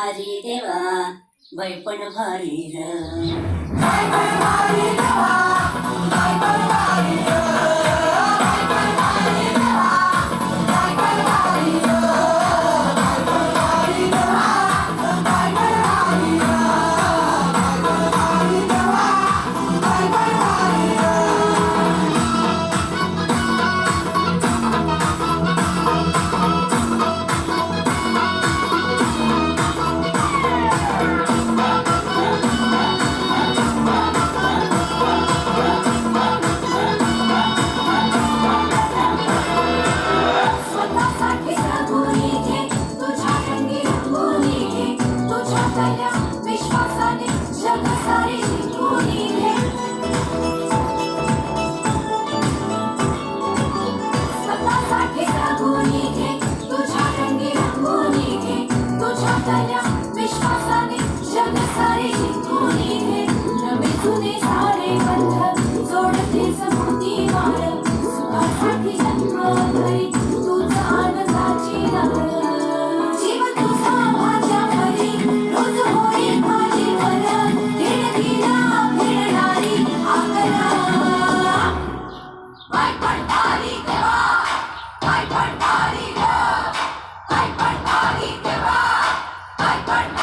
भारी देवा बाई पण भारी र. Bye.